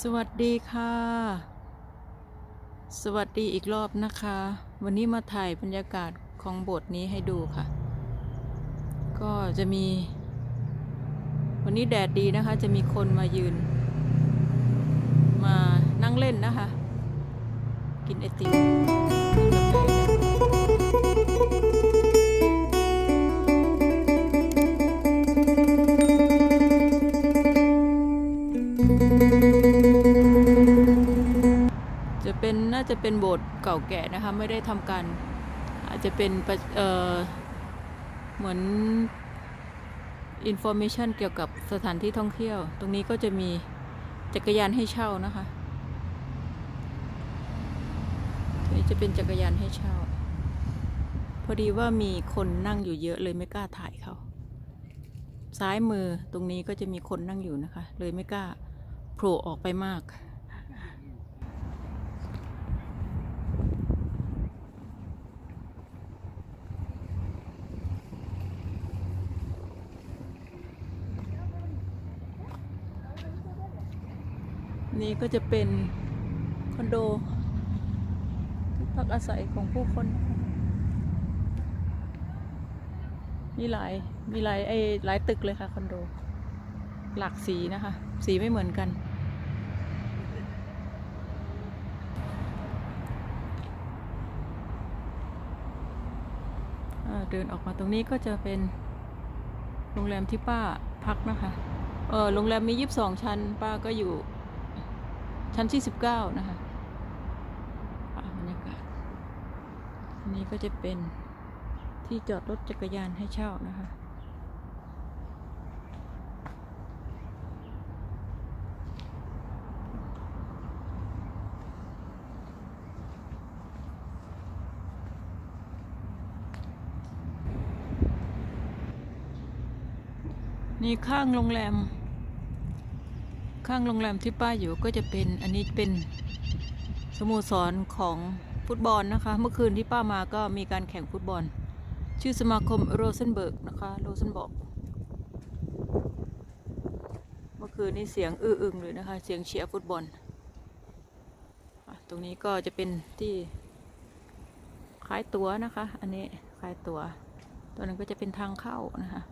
สวัสดีค่ะ สวัสดีอีกรอบนะคะ วันนี้มาถ่ายบรรยากาศของบทนี้ให้ดูค่ะ ก็จะมี วันนี้แดดดีนะคะ จะมีคนมายืน มานั่งเล่นนะคะ กินไอติม น่าจะเป็นโบสถ์เก่าแก่นะคะ ไม่ได้ทำการอาจจะเป็นเเหมือนอินโฟเมชันเกี่ยวกับสถานที่ท่องเที่ยว ตรงนี้ก็จะมีจักรยานให้เช่านะคะนี้จะเป็นจักรยานให้เช่า พอดีว่ามีคนนั่งอยู่เยอะเลยไม่กล้าถ่ายเขา ซ้ายมือตรงนี้ก็จะมีคนนั่งอยู่นะคะ เลยไม่กล้าโผล่ออกไปมาก นี่ก็จะเป็นคอนโดที่พักอาศัยของผู้คน มีหลาย มีหลายไอ้หลายตึกเลยค่ะคอนโด หลากสีนะคะ สีไม่เหมือนกัน เดินออกมาตรงนี้ก็จะเป็นโรงแรมที่ป้าพักนะคะ เออโรงแรมมียีิบสองชั้น ป้าก็อยู่ ชั้นที่สิบเก้านะคะบรรยากาศอันนี้ก็จะเป็นที่จอดรถจักรยานให้เช่านะคะนี่ข้างโรงแรม ข้างโรงแรมที่ป้าอยู่ก็จะเป็นอันนี้เป็นสโมสรของฟุตบอลนะคะ เมื่อคืนที่ป้ามาก็มีการแข่งฟุตบอล ชื่อสมาคมโรเซนเบิร์กนะคะโรเซนบอกเมื่อคืนนี้เสียงอื้ออึงเลยนะคะ เสียงเชียร์ฟุตบอลตรงนี้ก็จะเป็นที่ขายตั๋วนะคะ อันนี้ขายตั๋วตัวนั้นก็จะเป็นทางเข้านะคะ